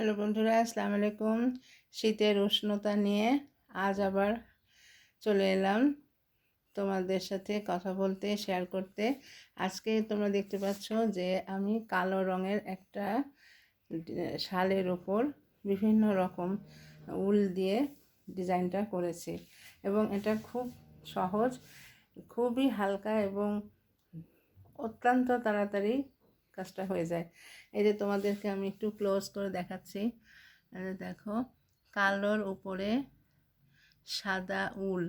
Hello বন্ধুরা, আসসালামু আলাইকুম। শীতের উষ্ণতা নিয়ে আজ আবার চলে এলাম তোমাদের সাথে কথা বলতে শেয়ার করতে। আজকে তোমরা দেখতে পাচ্ছ যে আমি কালো রঙের একটা শালের ওপর বিভিন্ন রকম উল দিয়ে ডিজাইনটা করেছি এবং এটা খুব সহজ, খুবই হালকা এবং অত্যন্ত তাড়াতাড়ি কাজটা হয়ে যায়। এই যে তোমাদেরকে আমি একটু ক্লোজ করে দেখাচ্ছি। দেখো, কালোর উপরে সাদা উল।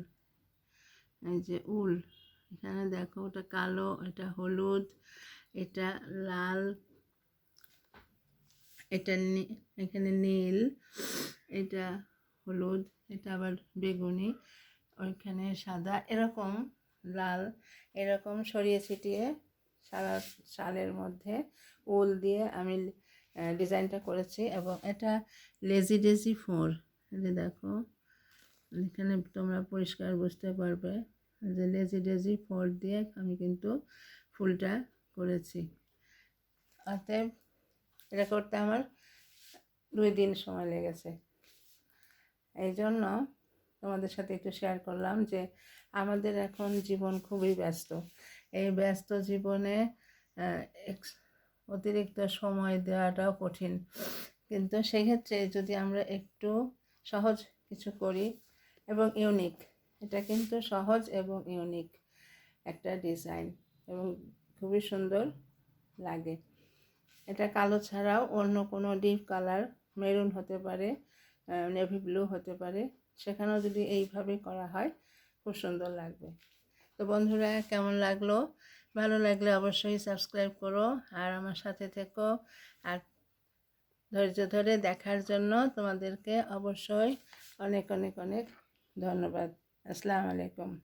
এই যে উল, এখানে দেখো, ওটা কালো, এটা হলুদ, এটা লাল, এটা এখানে নীল, এটা হলুদ, এটা আবার বেগুনি, ওইখানে সাদা, এরকম লাল, এরকম সরিয়ে ছিটিয়ে সারা শালের মধ্যে উল দিয়ে আমি ডিজাইনটা করেছি এবং এটা লেজি ডেজি ফোর যে দেখো, এখানে তোমরা পরিষ্কার বুঝতে পারবে যে লেজি ডেজি ফোর দিয়ে আমি কিন্তু ফুলটা করেছি। অতএব এটা করতে আমার দুই দিন সময় লেগেছে। এই জন্য তোমাদের সাথে একটু শেয়ার করলাম যে আমাদের এখন জীবন খুবই ব্যস্ত। এই ব্যস্ত জীবনে অতিরিক্ত সময় দেওয়াটাও কঠিন। কিন্তু সেক্ষেত্রে যদি আমরা একটু সহজ কিছু করি এবং ইউনিক, এটা কিন্তু সহজ এবং ইউনিক একটা ডিজাইন এবং খুবই সুন্দর লাগে। এটা কালো ছাড়াও অন্য কোনো ডিপ কালার মেরুন হতে পারে নেভি ব্লু হতে পারে, সেখানেও যদি এইভাবে করা হয়, খুব সুন্দর লাগবে। তো বন্ধুরা, কেমন লাগল? ভালো লাগলে অবশ্যই সাবস্ক্রাইব করো আর আমার সাথে থেকো। আর ধৈর্য ধরে দেখার জন্য তোমাদেরকে অবশ্যই অনেক অনেক অনেক ধন্যবাদ। আসসালামু আলাইকুম।